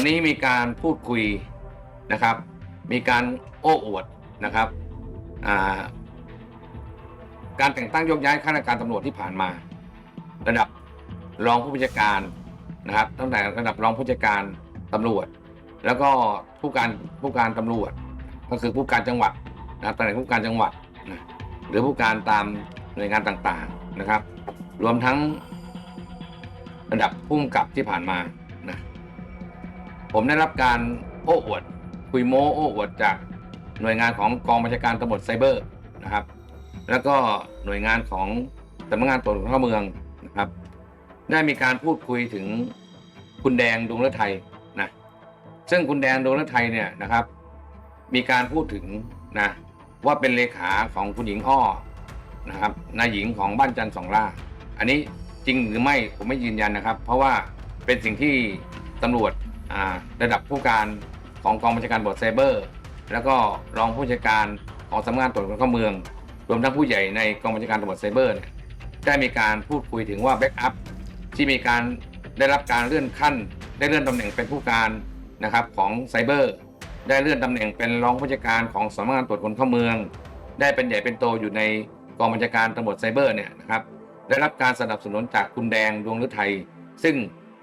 วันนี้มีการพูดคุยนะครับ มีการโอ้อวดนะครับาการแต่งตั้งโยกย้ายข้าราชการตำรวจที่ผ่านมา ระดับรองผู้บัญชาการนะครับ ตั้งแต่ระดับรองผู้บัญชาการตำรวจ แล้วก็ผู้การผู้การตำรวจ ก็คือผู้การจังหวัดนะตำแหน่งผู้การจังหวัดนะหรือผู้การตามหน่วยงานต่างๆนะครับ รวมทั้งระดับผู้กำกับที่ผ่านมา ผมได้รับการโอ้อวด คุยโม้โอ้อวดจากหน่วยงานของกองบัญชาการตำรวจไซเบอร์นะครับ แล้วก็หน่วยงานของสำนักงานตรวจคนเข้าเมืองนะครับ ได้มีการพูดคุยถึงคุณแดงดวงฤทัยนะซึ่งคุณแดงดวงฤทัยเนี่ยนะครับ มีการพูดถึงนะว่าเป็นเลขาของคุณหญิงอ้อนะครับนายหญิงของบ้านจันทร์สองล่า อันนี้จริงหรือไม่ผมไม่ยืนยันนะครับ เพราะว่าเป็นสิ่งที่ตำรวจ ระดับผู้การของกองบัญชาการตำรวจไซเบอร์ แล้วก็รองผู้บัญชาการของสำนักงานตรวจคนเข้าเมือง รวมทั้งผู้ใหญ่ในกองบัญชาการตำรวจไซเบอร์เนี่ยได้มีการพูดคุยถึงว่าแบ็กอัพที่มีการได้รับการเลื่อนขั้น ได้เลื่อนตำแหน่งเป็นผู้การนะครับของไซเบอร์ ได้เลื่อนตำแหน่งเป็นรองผู้บัญชาการของสำนักงานตรวจคนเข้าเมือง ได้เป็นใหญ่เป็นโตอยู่ในกองบัญชาการตำรวจไซเบอร์เนี่ยนะครับได้รับการสนับสนุนจากคุณแดงดวงฤทัยซึ่ง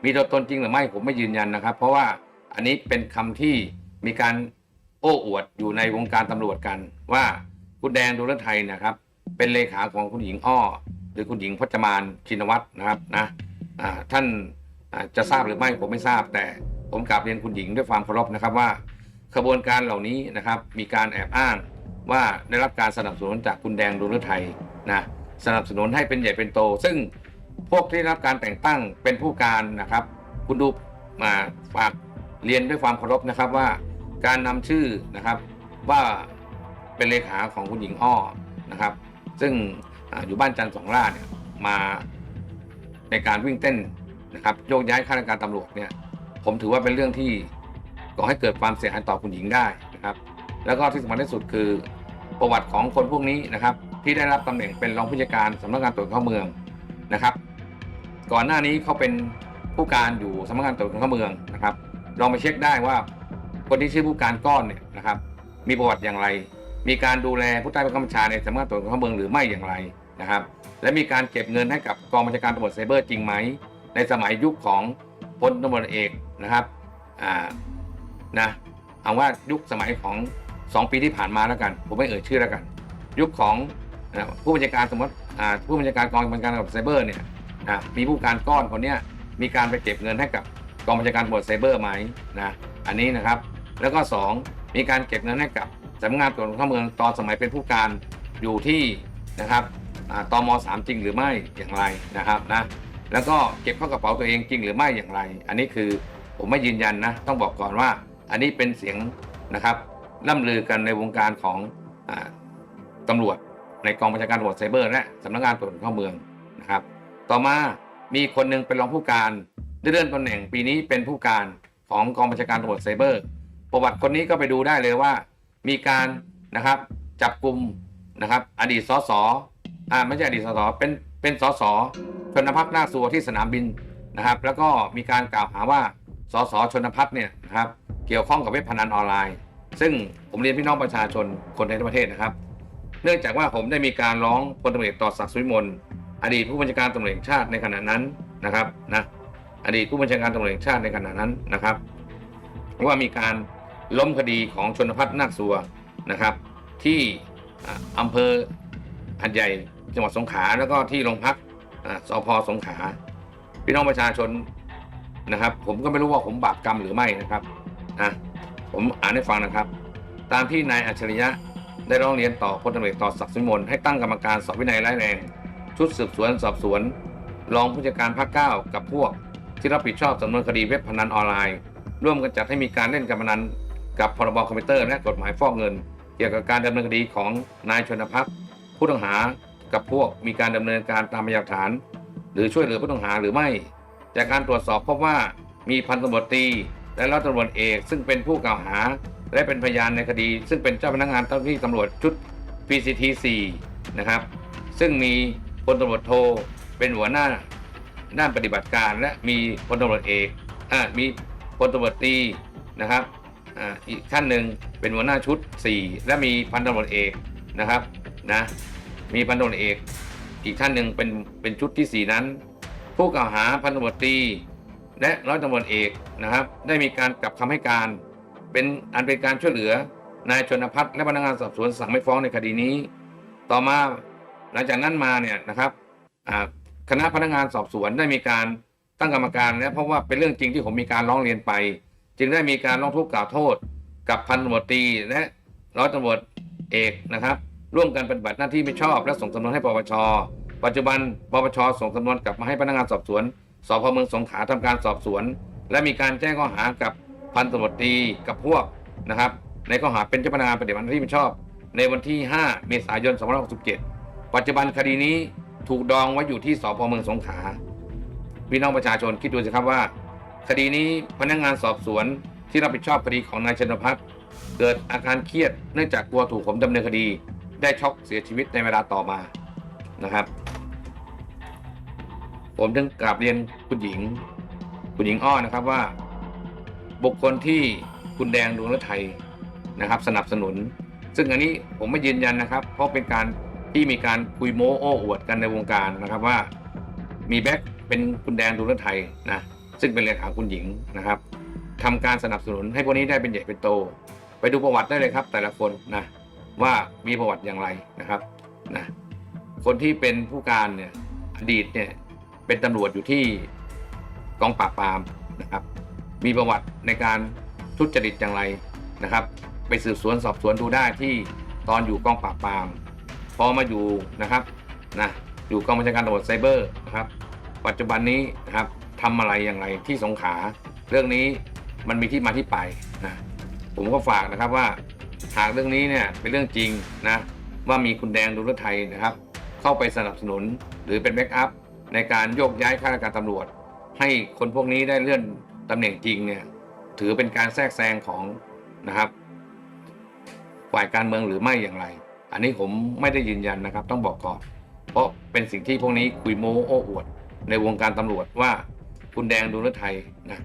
มีตัวตนจริงหรือไม่ผมไม่ยืนยันนะครับ เพราะว่าอันนี้เป็นคำที่มีการโอ้อวดอยู่ในวงการตำรวจกัน ว่าคุณแดงดวงฤทัยนะครับ เป็นเลขาของคุณหญิงอ้อ หรือคุณหญิงพจมานชินวัตรนะครับนะท่านจะทราบหรือไม่ผมไม่ทราบ แต่ผมกราบเรียนคุณหญิงด้วยความเคารพนะครับว่าขบวนการเหล่านี้นะครับมีการแอบอ้างว่าได้รับการสนับสนุนจากคุณแดงดวงฤทัยนะสนับสนุนให้เป็นใหญ่เป็นโต ซึ่ง พวกที่รับการแต่งตั้งเป็นผู้การนะครับ คุณดูมาฝากเรียนด้วยความเคารพนะครับว่า การนำชื่อนะครับว่าเป็นเลขาของคุณหญิงอ้อนะครับ ซึ่งอยู่บ้านจันทร์สองล่าเนี่ยมาในการวิ่งเต้นนะครับโยกย้ายข้าราชการตำรวจเนี่ยผมถือว่าเป็นเรื่องที่ก่อให้เกิดความเสียหายต่อคุณหญิงได้นะครับ แล้วก็ที่สำคัญที่สุดคือประวัติของคนพวกนี้นะครับ ที่ได้รับตำแหน่งเป็นรองผู้จัดการสำนักงานตรวจเข้าเมืองนะครับ ก่อนหน้านี้เขาเป็นผู้การอยู่สำนักงานตรวจคนเข้าเมืองนะครับ ลองไปเช็คได้ว่าคนที่ชื่อผู้การก้อนเนี่ยนะครับ มีประวัติอย่างไร มีการดูแลผู้ใต้บังคับบัญชาในสำนักงานตรวจคนเข้าเมืองหรือไม่อย่างไรนะครับ และมีการเก็บเงินให้กับกองบัญชาการตำรวจไซเบอร์จริงไหม ในสมัยยุคของพลตำรวจเอกนะครับอ่านะเอาว่ายุคสมัยของ 2 ปีที่ผ่านมาแล้วกัน ผมไม่เอ่ยชื่อแล้วกัน ยุคของผู้บัญชาการสมมติผู้บัญชาการกองบัญชาการตำรวจไซเบอร์เนี่ย นะมีผู้การก้อนคนนี้มีการไปเก็บเงินให้กับกองบัญชาการตำรวจไซเบอร์ไหมนะอันนี้นะครับ แล้วก็ 2 มีการเก็บเงินให้กับสำนักงานตรวจคนเข้าเมืองตอนสมัยเป็นผู้การอยู่ที่นะครับอ่าตมสามจริงหรือไม่อย่างไรนะครับนะแล้วก็เก็บเข้ากระเป๋าตัวเองจริงหรือไม่อย่างไร อันนี้คือผมไม่ยืนยันนะต้องบอกก่อนว่า อันนี้เป็นเสียงนะครับล่ำลือกันในวงการของอตำรวจในกองบัญชาการตำรวจไซเบอร์และสำนักงานตรวจคนเข้าเมืองนะครับ ต่อมามีคนหนึ่งเป็นรองผู้การได้เลื่อนตำแหน่งปีนี้เป็นผู้การของกองบัญชาการตำรวจไซเบอร์ ประวัติคนนี้ก็ไปดูได้เลยว่า มีการนะครับจับกลุ่มนะครับ อดีตสสอ่าไม่ใช่อดีตสสเป็นเป็นสสชนพัฒน์นาสัวที่สนามบินนะครับ แล้วก็มีการกล่าวหาว่าสสชนพัฒน์เนี่ยนะครับเกี่ยวข้องกับเว็บพนันออนไลน์ ซึ่งผมเรียนพี่น้องประชาชนคนในประเทศนะครับ เนื่องจากว่าผมได้มีการร้องพลตำรวจเอกต่อศักดิ์สุวิมล อดีตผู้บัญชาการตำรวจแห่งชาติในขณะนั้นนะครับนะอดีตผู้บัญชาการตำรวจแห่งชาติในขณะนั้นนะครับ ว่ามีการล้มคดีของชนพัฒน์นาคสัวนะครับ ที่อ่าอำเภอหัดใหญ่จังหวัดสงขลาแล้วก็ที่โรงพักอ่าสพสงขลาพี่น้องประชาชนนะครับ ผมก็ไม่รู้ว่าผมบาปกรรมหรือไม่นะครับนะผมอ่านให้ฟังนะครับ ตามที่นายอัจฉริยะได้ร้องเรียนต่อพลตำรวจเอกต่อศักดิ์สุวิมลให้ตั้งกรรมการสอบวินัยร้ายแรง ชุดสืบสวนสอบสวน รองผู้จัดการภาคเก้ากับพวก ที่รับผิดชอบสำนวนคดีเว็บพนันออนไลน์ ร่วมกันจัดให้มีการเล่นการพนัน กับพรบคอมพิวเตอร์และกฎหมายฟอกเงิน เกี่ยวกับการดำเนินคดีของนายชนพัฒน์ผู้ต้องหากับพวกมีการดำเนินการตามพยานฐาน หรือช่วยเหลือผู้ต้องหาหรือไม่ จากการตรวจสอบพบว่ามีพันตำรวจตีและร้อยตำรวจเอกซึ่งเป็นผู้กล่าวหา และเป็นพยานในคดี ซึ่งเป็นเจ้าพนักงานเจ้าหน้าที่ตำรวจชุด PCT 4 นะครับ ซึ่งมี พลตำรวจโทเป็นหัวหน้าด้าปฏิบัติการและมีพลตำรวจเอกอ่ามีพลตำรวจตีนะครับอีกท่านหนึ่งเป็นหัวหน้าชุด 4 และมีพันตำรวจเอกนะครับนะมีพันตำรวจเอก อีกท่านหนึ่งเป็นเป็นชุดที่ 4 นั้น ผู้กล่าวหาพันตำรวจตีและร้อยตำรวจเอกนะครับ ได้มีการกลับคำให้การ เป็นอันเป็นการช่วยเหลือนายชนพัฒน์และพนักงานสอบสวนสั่งไม่ฟ้องในคดีนี้ ต่อมา หลังจากนั้นมาเนี่ยนะครับคณะพนักงานสอบสวนได้มีการตั้งกรรมการและเพราะว่าเป็นเรื่องจริงที่ผมมีการร้องเรียนไป จึงได้มีการร้องทุกข์กล่าวโทษ กับพันตำรวจตีและร้อยตำรวจเอกนะครับ ร่วมกันปฏิบัติหน้าที่ไม่ชอบ และส่งสำนวนให้ปปชปัจจุบันปปชส่งสำนวนกลับมาให้พนักงานสอบสวนสพเมืองสงขลาทำการสอบสวน และมีการแจ้งข้อหากับพันตำรวจตีกับพวกนะครับ ในข้อหาเป็นเจ้าพนักงานปฏิบัติหน้าที่ไม่ชอบ ในวันที่ 5 เมษายน 2567 ปัจจุบันคดีนี้ถูกดองไว้อยู่ที่สพเมืองสงขลาพี่น้องประชาชนคิดดูสิครับว่า คดีนี้พนักงานสอบสวนที่รับผิดชอบคดีของนายชนพัฒน์เกิดอาการเครียดเนื่องจากกลัวถูกผมดำเนินคดี ได้ช็อกเสียชีวิตในเวลาต่อมานะครับ ผมจึงกราบเรียนคุณหญิง คุณหญิงอ้อนะครับว่า บุคคลที่คุณแดงดวงฤทัยนะครับ สนับสนุน ซึ่งอันนี้ผมไม่ยืนยันนะครับ เพราะเป็นการ ที่มีการคุยโม้โอ้อวดกันในวงการนะครับว่า มีแบ็คเป็นคุณแดงดวงฤทัยนะซึ่งเป็นเลขาคุณหญิงนะครับทำการสนับสนุนให้พวกนี้ได้เป็นใหญ่เป็นโต ไปดูประวัติได้เลยครับ แต่ละคนนะว่ามีประวัติอย่างไรนะครับนะคนที่เป็นผู้การเนี่ยอดีตเนี่ยเป็นตำรวจอยู่ที่กองปราบปรามนะครับ มีประวัติในการทุจริตอย่างไรนะครับ ไปสืบสวนสอบสวนดูได้ที่ตอนอยู่กองปราบปราม พอมาอยู่นะครับนะอยู่กองบัญชาการตำรวจไซเบอร์นะครับ ปัจจุบันนี้นะครับทำอะไรอย่างไรที่สงขา เรื่องนี้มันมีที่มาที่ไปนะผมก็ฝากนะครับว่าหากเรื่องนี้เนี่ยเป็นเรื่องจริงนะว่ามีคุณแดงดุลไทยนะครับ เข้าไปสนับสนุนหรือเป็นแบ็กอัพในการโยกย้ายข้าราชการตำรวจ ให้คนพวกนี้ได้เลื่อนตำแหน่งจริงเนี่ยถือเป็นการแทรกแซงของนะครับ ฝ่ายการเมืองหรือไม่อย่างไร อันนี้ผมไม่ได้ยืนยันนะครับ ต้องบอกก่อน เพราะเป็นสิ่งที่พวกนี้คุยโม้โอ้อวด ในวงการตำรวจว่าคุณแดงดูรไทยนะ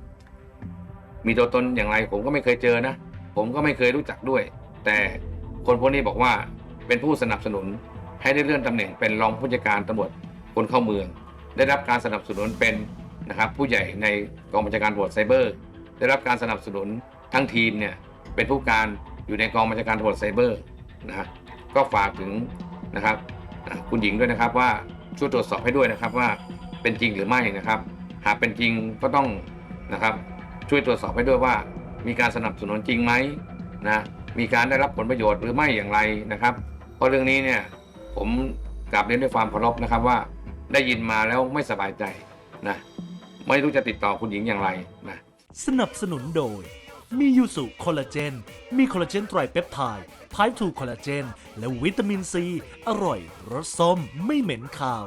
มีตัวตนอย่างไรผมก็ไม่เคยเจอนะ ผมก็ไม่เคยรู้จักด้วย แต่คนพวกนี้บอกว่าเป็นผู้สนับสนุนให้ได้เลื่อนตำแหน่งเป็นรองผู้จัดการตำรวจคนเข้าเมือง ได้รับการสนับสนุนเป็นนะครับผู้ใหญ่ในกองบัญชาการตำรวจไซเบอร์ ได้รับการสนับสนุนทั้งทีมเนี่ยเป็นผู้การอยู่ในกองบัญชาการตำรวจไซเบอร์นะฮะ ก็ฝากถึงนะครับ คุณหญิงด้วยนะครับว่าช่วยตรวจสอบให้ด้วยนะครับว่าเป็นจริงหรือไม่นะครับ หากเป็นจริงก็ต้องนะครับช่วยตรวจสอบให้ด้วยว่า มีการสนับสนุนจริงไหมนะมีการได้รับผลประโยชน์หรือไม่อย่างไรนะครับ เพราะเรื่องนี้เนี่ยผมกราบเรียนด้วยความเคารพนะครับว่าได้ยินมาแล้วไม่สบายใจนะไม่รู้จะติดต่อคุณหญิงอย่างไรนะสนับสนุนโดย มียูสุคอลลาเจน มีคอลลาเจนไตรเปปไทด์ไพร์ทูคอลลาเจน และวิตามินซี อร่อย รสส้ม ไม่เหม็นคาว